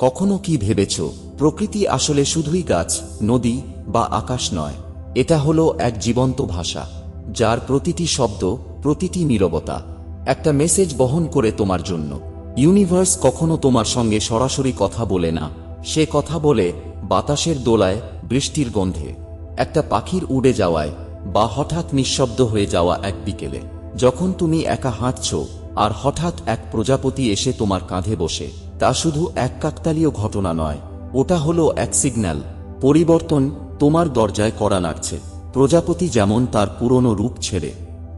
কখনো কি ভেবেছ, প্রকৃতি আসলে শুধুই গাছ, নদী বা আকাশ নয়। এটা হলো এক জীবন্ত ভাষা, যার প্রতিটি শব্দ, প্রতিটি নীরবতা, একটা মেসেজ বহন করে তোমার জন্য। ইউনিভার্স কখনো তোমার সঙ্গে সরাসরি কথা বলে না। সে কথা বলে বাতাসের দোলায়, বৃষ্টির গন্ধে। একটা পাখির উড়ে যাওয়ায় বা হঠাৎ নিঃশব্দ হয়ে যাওয়া এক বিকেলে। যখন তুমি একা হাঁটছ, আর হঠাৎ এক প্রজাপতি এসে তোমার কাঁধে বসে। তা শুধু এক কাকতালীয় ঘটনা নয়, ওটা হলো এক সিগন্যাল। পরিবর্তন তোমার দরজায় করা নাড়ছে। প্রজাপতি যেমন তার পুরনো রূপ ছেড়ে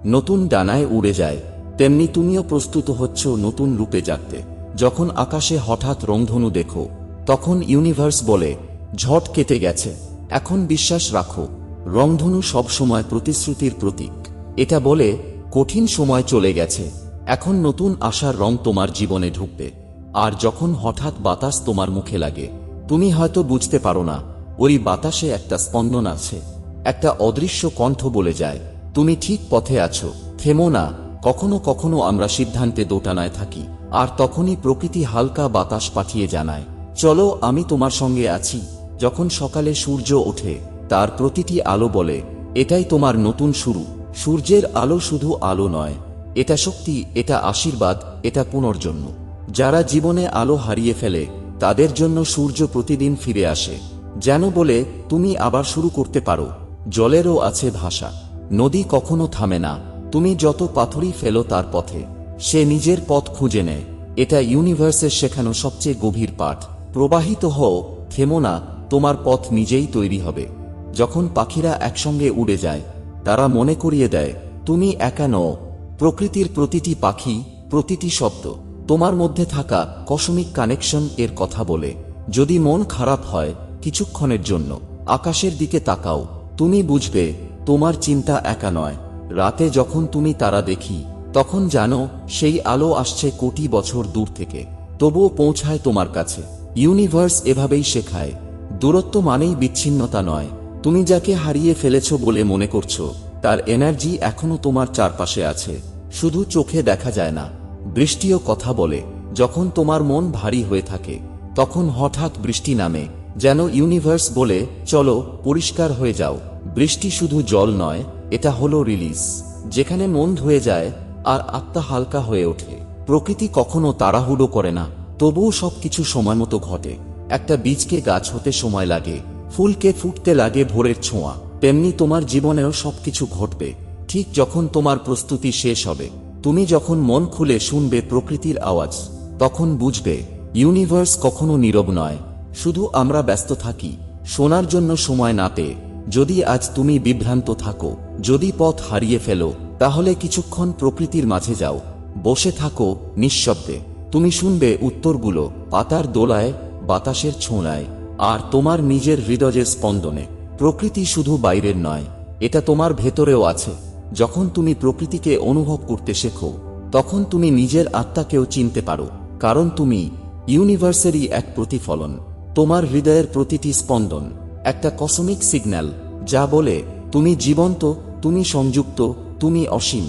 নতুন ডানায় উড়ে যায়, তেমনি তুমিও প্রস্তুত হচ্ছ নতুন রূপে জাগতে। যখন আকাশে হঠাৎ রংধনু দেখো, তখন ইউনিভার্স বলে ঝট কেটে গেছে। এখন বিশ্বাস রাখো, রংধনু সবসময় প্রতিশ্রুতির প্রতীক। এটা বলে, কঠিন সময় চলে গেছে। এখন নতুন আশার রং তোমার জীবনে ঢুকবে। আর যখন হঠাৎ বাতাস তোমার মুখে লাগে, তুমি হয়তো বুঝতে পারো না ওই বাতাসে একটা স্পন্দন আছে, একটা অদৃশ্য কণ্ঠ বলে যায়, তুমি ঠিক পথে আছো, থেমো না, কখনো কখনো আমরা সিদ্ধান্তে দোটানায় থাকি, আর তখনই প্রকৃতি হালকা বাতাস পাঠিয়ে জানায়, চলো আমি তোমার সঙ্গে আছি, যখন সকালে সূর্য ওঠে, তার প্রতিটি আলো বলে, এটাই তোমার নতুন শুরু, সূর্যের আলো শুধু আলো নয়, এটা শক্তি, এটা আশীর্বাদ, এটা পুনর্জন্ম। যারা জীবনে আলো হারিয়ে ফেলে, তাদের জন্য সূর্য প্রতিদিন ফিরে আসে। যেন বলে, তুমি আবার শুরু করতে পারো। জলেরও আছে ভাষা। নদী কখনো থামে না। তুমি যত পাথরই ফেলো তার পথে। সে নিজের পথ খুঁজে নেয়। এটা ইউনিভার্সের শেখানো সবচেয়ে গভীর পাঠ। প্রবাহিত হও, থেমো না, তোমার পথ নিজেই তৈরি হবে। যখন পাখিরা একসঙ্গে উড়ে যায়, তারা মনে করিয়ে দেয়, তুমি একা নও। প্রকৃতির প্রতিটি পাখি প্রতিটি শব্দ। তোমার মধ্যে থাকা কসমিক কানেকশন এর কথা বলে, যদি মন খারাপ হয় কিছুক্ষণের জন্য, আকাশের দিকে তাকাও, তুমি বুঝবে, তোমার চিন্তা একা নয়। রাতে যখন তুমি তারা দেখি, তখন জানো, সেই আলো আসছে কোটি বছর দূর থেকে। তবুও পৌঁছায় তোমার কাছে। ইউনিভার্স এভাবেই শেখায়। দূরত্ব মানেই বিচ্ছিন্নতা নয়। তুমি যাকে হারিয়ে ফেলেছ বলে মনে করছ, তার এনার্জি এখনও তোমার চারপাশে আছে। শুধু চোখে দেখা যায় না। বৃষ্টিও কথা বলে, যখন তোমার মন ভারী হয়ে থাকে, তখন হঠাৎ বৃষ্টি নামে, যেন ইউনিভার্স বলে, চলো, পরিষ্কার হয়ে যাও। বৃষ্টি শুধু জল নয়, এটা হলো রিলিজ। যেখানে মন ধুয়ে যায়, আর আত্মা হালকা হয়ে ওঠে। প্রকৃতি কখনো তাড়াহুড়ো করে না, তবুও সবকিছু সময় মতো ঘটে। একটা বীজকে গাছ হতে সময় লাগে, ফুলকে ফুটতে লাগে ভোরের ছোঁয়া। তেমনি তোমার জীবনেও সবকিছু ঘটবে, ঠিক যখন তোমার প্রস্তুতি শেষ হবে। তুমি যখন মন খুলে শুনবে প্রকৃতির আওয়াজ, তখন বুঝবে ইউনিভার্স কখনো নীরব নয়। শুধু আমরা ব্যস্ত থাকি, শোনার জন্য সময় না পেয়ে। যদি আজ তুমি বিভ্রান্ত থাকো, যদি পথ হারিয়ে ফেলো, তাহলে কিছুক্ষণ প্রকৃতির মাঝে যাও। বসে থাকো নিঃশব্দে। তুমি শুনবে উত্তরগুলো, পাতার দোলায়, বাতাসের ছোঁড়ায় আর তোমার নিজের হৃদয়ের স্পন্দনে। প্রকৃতি শুধু বাইরের নয়, এটা তোমার ভেতরেও আছে। যখন তুমি প্রকৃতিকে অনুভব করতে শেখো, তখন তুমি নিজের আত্মাকেও চিনতে পারো, কারণ তুমি ইউনিভার্সেরই এক প্রতিফলন, তোমার হৃদয়ের প্রতিটি স্পন্দন, একটা কসমিক সিগন্যাল, যা বলে, তুমি জীবন্ত, তুমি সংযুক্ত, তুমি অসীম।